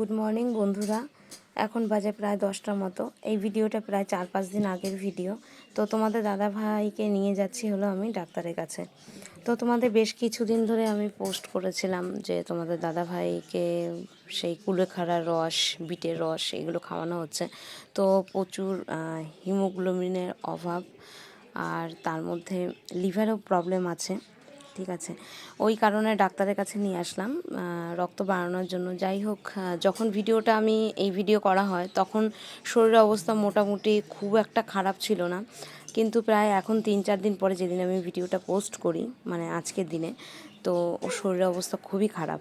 Good morning বন্ধুরা। এখন বাজে প্রায় দশটার মতো। এই ভিডিওটা প্রায় চার পাঁচ দিন আগের ভিডিও। তো তোমাদের দাদা ভাইকে নিয়ে যাচ্ছি হলো আমি ডাক্তারের কাছে। তো তোমাদের বেশ কিছুদিন ধরে আমি পোস্ট করেছিলাম যে তোমাদের দাদা ভাইকে সেই কুলেখাড়ার রস, বিটের রস এগুলো খাওয়ানো হচ্ছে। তো প্রচুর হিমোগ্লোবিনের অভাব। আর তার মধ্যে লিভারও প্রবলেম আছে। ঠিক আছে। ওই কারণে ডাক্তারের কাছে নিয়ে আসলাম রক্ত বাড়ানোর জন্য। যাই হোক যখন ভিডিওটা আমি এই ভিডিও করা হয়, তখন শরীরের অবস্থা মোটামুটি খুব একটা খারাপ ছিল না। কিন্তু প্রায় এখন তিন চার দিন পরে যেদিন আমি ভিডিওটা পোস্ট করি মানে আজকের দিনে, তো শরীরের অবস্থা খুবই খারাপ।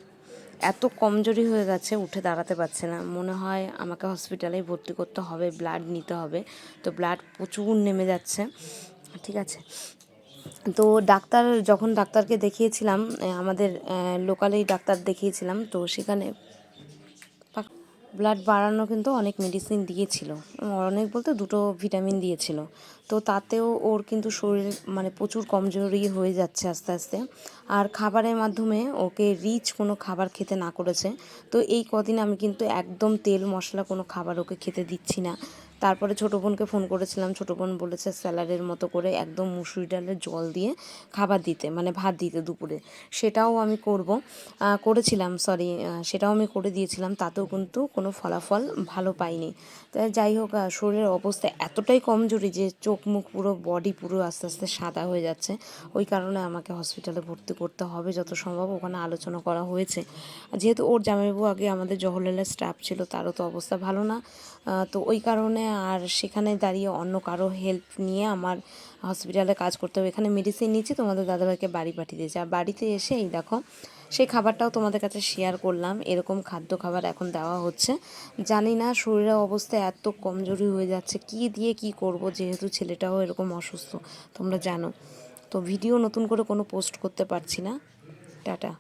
এত কমজোরি হয়ে গেছে, উঠে দাঁড়াতে পারছে না। মনে হয় আমাকে হসপিটালে ভর্তি করতে হবে ব্লাড নিতে হবে। তো ব্লাড প্রচুর নেমে যাচ্ছে, ঠিক আছে। তো ডাক্তার, যখন ডাক্তারকে দেখিয়েছিলাম আমাদের লোকালেই ডাক্তার দেখিয়েছিলাম, তো সেখানে ব্লাড বাড়ানো কিন্তু অনেক মেডিসিন দিয়েছিল। অনেক বলতে দুটো ভিটামিন দিয়েছিল। তো তাতেও ওর কিন্তু শরীর মানে প্রচুর কমজোরি হয়ে যাচ্ছে আস্তে আস্তে। আর খাবারের মাধ্যমে ওকে রিচ কোনো খাবার খেতে না করেছে। তো এই কদিন আমি কিন্তু একদম তেল মশলা কোনো খাবার ওকে খেতে দিচ্ছি না। তারপরে ছোটো বোনকে ফোন করেছিলাম। ছোটো বোন বলেছে স্যালাডের মতো করে একদম মুসুরি ডালের জল দিয়ে খাবার দিতে মানে ভাত দিতে দুপুরে। সেটাও আমি করব। করেছিলাম সরি সেটাও আমি করে দিয়েছিলাম। তাতেও কিন্তু কোনো ফলাফল ভালো পাইনি। তাই যাই হোক শরীরের অবস্থা এতটাই কমজোরি যে চোখ মুখ পুরো বডি পুরো আস্তে আস্তে সাদা হয়ে যাচ্ছে। ওই কারণে আমাকে হসপিটালে ভর্তি করতে হবে যত সম্ভব, ওখানে আলোচনা করা হয়েছে। যেহেতু ওর জামাইবাবু আগে আমাদের জওহরলালের স্টাফ ছিল, তারও তো অবস্থা ভালো না। তো ওই কারণে আর সেখানে দাঁড়িয়ে অন্য কারও হেল্প নিয়ে আমার হসপিটালে কাজ করতে হবে। এখানে মেডিসিন নিচ্ছি, তোমাদের দাদাভাইকে বাড়ি পাঠিয়ে দিয়েছে। আর বাড়িতে এসে এই দেখো সেই খাবারটাও তোমাদের কাছে শেয়ার করলাম। এরকম খাদ্য খাবার এখন দেওয়া হচ্ছে। জানি না শরীরের অবস্থা এত কমজোরি হয়ে যাচ্ছে, কি দিয়ে কি করব? যেহেতু ছেলেটাও এরকম অসুস্থ, তোমরা জানো। তো ভিডিও নতুন করে কোনো পোস্ট করতে পারছি না। টাটা।